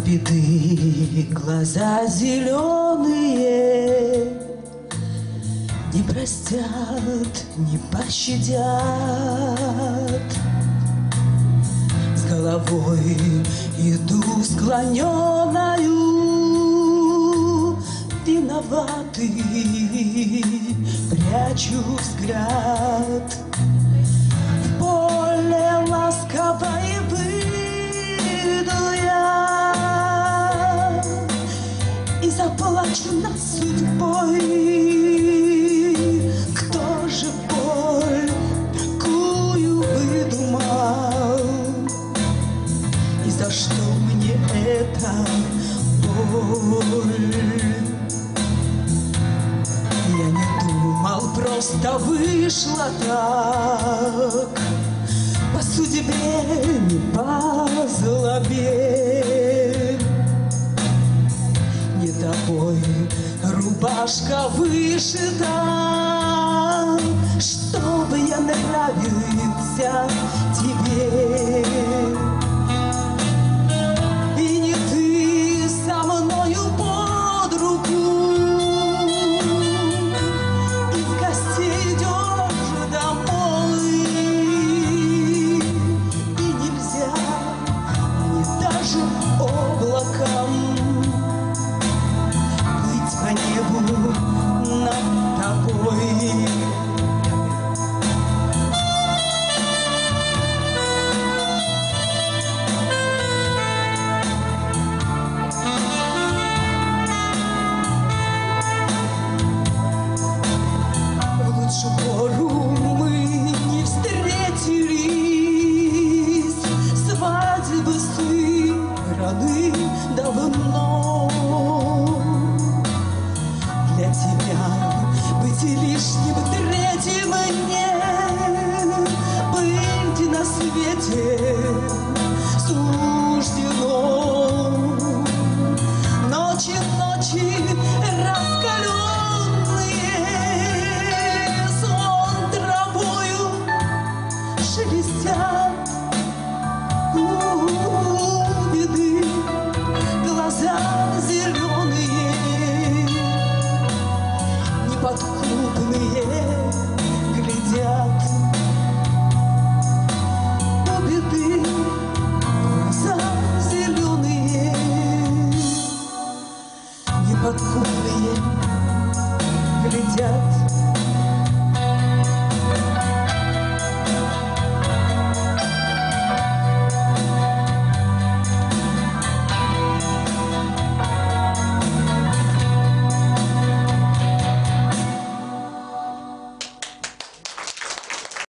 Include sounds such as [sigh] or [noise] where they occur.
беды. Глаза зеленые Не простят, не пощадят. С головой иду склоненную Виноватый, прячу взгляд заплачу судьбой. Кто же боль такую выдумал? И за что мне эта боль? Я не думал, просто вышло так. По судьбе, не по злобе тобой. Рубашка вышита Чтобы я нравился 我 [laughs]